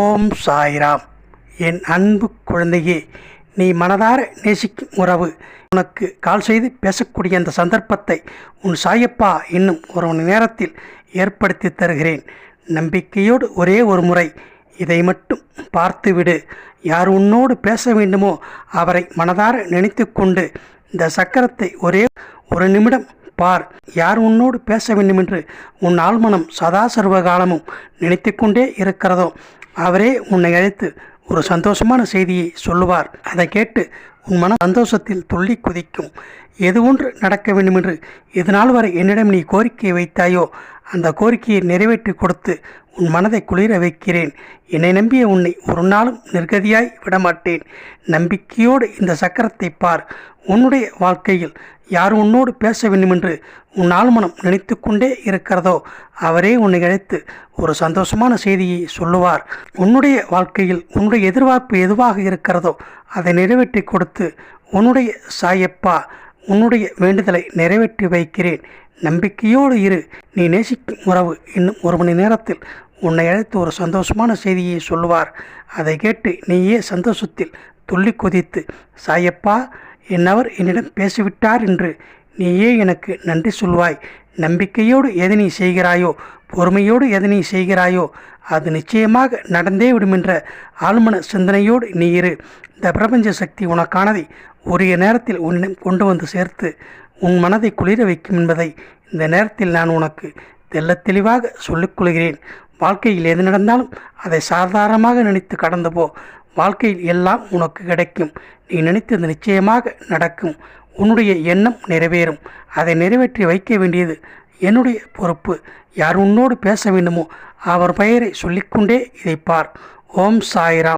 ஓம் சாய்ராம். என் அன்பு குழந்தையே நீ மனதார நேசிக்கும் உறவு. உனக்கு கால் செய்து பேசக்கூடிய அந்த சந்தர்ப்பத்தை உன் சாயப்பா இன்னும் ஒரு மணி நேரத்தில் ஏற்படுத்தி தருகிறேன். நம்பிக்கையோடு ஒரே ஒரு முறை இதை மட்டும் பார்த்துவிடு. யார் உன்னோடு பேச வேண்டுமோ அவரை மனதார நினைத்து கொண்டு இந்த சக்கரத்தை ஒரே ஒரு நிமிடம் பார். யார் உன்னோடு பேச வேண்டுமென்று உன் ஆழ்மனம் சதா சர்வ காலமும் நினைத்து கொண்டே இருக்கிறதோ? அவரே உன்னை அழைத்து ஒரு சந்தோஷமான செய்தியை சொல்லுவார். அதை கேட்டு உன் மன சந்தோஷத்தில் துள்ளி குதிக்கும். எது ஒன்று நடக்க வேண்டுமென்று இதனால் வரை என்னிடம் நீ கோரிக்கை வைத்தாயோ அந்த கோரிக்கையை நிறைவேற்றி கொடுத்து உன் மனதை குளிர வைக்கிறேன். என்னை நம்பிய உன்னை ஒரு நாளும் நிர்கதியாய் விடமாட்டேன். நம்பிக்கையோடு இந்த சக்கரத்தை பார். உன்னுடைய வாழ்க்கையில் யார் உன்னோடு பேச வேண்டுமென்று உன் ஆழ்மனம் நினைத்து கொண்டே இருக்கிறதோ அவரே உன்னை அழைத்து ஒரு சந்தோஷமான செய்தியை சொல்லுவார். உன்னுடைய வாழ்க்கையில் உன்னுடைய எதிர்பார்ப்பு எதுவாக இருக்கிறதோ அதை நிறைவேற்றி கொடுத்து உன்னுடைய சாயப்பா உன்னுடைய வேண்டுதலை நிறைவேற்றி வைக்கிறேன். நம்பிக்கையோடு இரு. நீ நேசிக்கும் உறவு இன்னும் ஒரு மணி நேரத்தில் உன்னை அழைத்து ஒரு சந்தோஷமான செய்தியை சொல்லுவார். அதை கேட்டு நீயே சந்தோஷத்தில் துள்ளி கொதித்து சாயப்பா என்னவர் என்னிடம் பேசிவிட்டார் என்று நீயே எனக்கு நன்றி சொல்வாய். நம்பிக்கையோடு எதனை நீ செய்கிறாயோ பொறுமையோடு எதை நீ செய்கிறாயோ அது நிச்சயமாக நடந்தே விடுமென்ற ஆழ்மன சிந்தனையோடு நீ இரு. இந்த பிரபஞ்ச சக்தி உனக்கானதை உரிய நேரத்தில் உன்னிடம் கொண்டு வந்து சேர்த்து உன் மனதை குளிர வைக்கும் என்பதை இந்த நேரத்தில் நான் உனக்கு தெல்ல தெளிவாக சொல்லிக்கொள்கிறேன் வாழ்க்கையில் எது நடந்தாலும் அதை சாதாரணமாக நினைத்து கடந்து போ. வாழ்க்கையில் எல்லாம் உனக்கு கிடைக்கும். நீ நினைத்தது நிச்சயமாக நடக்கும். உன்னுடைய எண்ணம் நிறைவேறும். அதை நிறைவேற்றி வைக்க வேண்டியது என்னுடைய பொறுப்பு. யார் உன்னோடு பேச வேண்டுமோ அவர் பெயரை சொல்லிக்கொண்டே இதை பார். ஓம் சாய்ராம்.